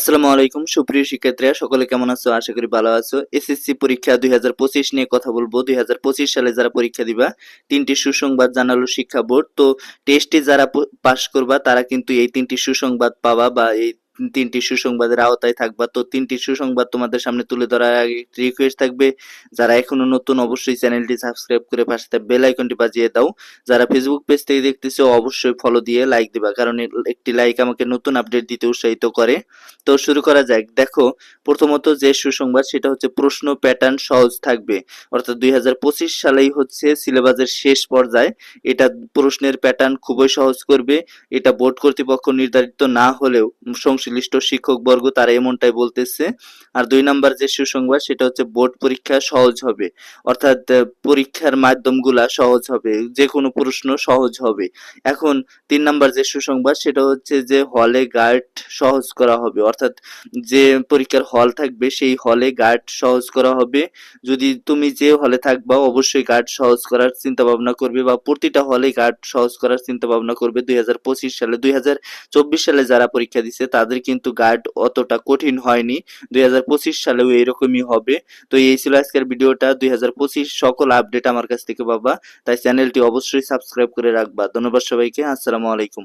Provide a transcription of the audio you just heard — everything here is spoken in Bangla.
আসসালামু আলাইকুম, সুপ্রিয় শিক্ষার্থীরা, সকলে কেমন আছো? আশা করি ভালো আছো। এসএসসি পরীক্ষা দুই হাজার পঁচিশ নিয়ে কথা বলব। দুই হাজার পঁচিশ সালে যারা পরীক্ষা দিবা, তিনটি সুসংবাদ জানালো শিক্ষা বোর্ড। তো টেস্টে যারা পাশ করবা, তারা কিন্তু এই তিনটি সুসংবাদ পাবা বা এই তিনটি সুসংবাদের আওতায় থাকবা। তো তিনটি সুসংবাদ তোমাদের সামনে তুলে ধরার আগে রিকোয়েস্ট থাকবে, যারা এখনও নতুন অবশ্যই চ্যানেলটি সাবস্ক্রাইব করে পাশে বেল আইকনটি বাজিয়ে দাও। যারা ফেসবুক পেজ থেকে দেখতেছো, অবশ্যই ফলো দিয়ে লাইক দিবা, কারণ একটি লাইক আমাকে নতুন আপডেট দিতে উৎসাহিত করে। তো শুরু করা যাক। দেখো, প্রথমত যে সুসংবাদ, সেটা হচ্ছে প্রশ্ন প্যাটার্ন সহজ থাকবে। অর্থাৎ দুই হাজার পঁচিশ সালেই হচ্ছে সিলেবাসের শেষ পর্যায়ে। এটা প্রশ্নের প্যাটার্ন খুবই সহজ করবে। এটা বোর্ড কর্তৃপক্ষ নির্ধারিত না হলেও, সংশ্লিষ্ট শিক্ষক বর্গ তারা এমনটাই বলতেছে। আর দুই নাম্বার যে সুসংবাদ, সেটা হচ্ছে বোর্ড পরীক্ষা সহজ হবে। অর্থাৎ পরীক্ষার মাধ্যমগুলা সহজ হবে। যে কোনো প্রশ্ন সহজ হবে। এখন তিন নাম্বার যে সুসংবাদ, সেটা হচ্ছে যে হলে গার্ড সহজ করা হবে। অর্থাৎ, যে পরীক্ষার হল থাকবে, সেই হলে গার্ড সহজ করা হবে। যদি তুমি যে হলে থাকবা, অবশ্যই গার্ড সহজ করার চিন্তা ভাবনা করবে বা প্রতিটা হলে গার্ড সহজ করার চিন্তা ভাবনা করবে। দুই হাজার পঁচিশ সালে, দুই হাজার চব্বিশ সালে যারা পরীক্ষা দিছে, তাদের কিন্তু গার্ড অতটা কঠিন হয়নি। দুই হাজার পঁচিশ সালেও এরকমই হবে। তো এই ছিল আজকের ভিডিওটা। দুই হাজার পঁচিশ সকল আপডেট আমার কাছ থেকে পাবা। তাই চ্যানেলটি অবশ্যই সাবস্ক্রাইব করে রাখবা। ধন্যবাদ সবাইকে। আসসালামু আলাইকুম।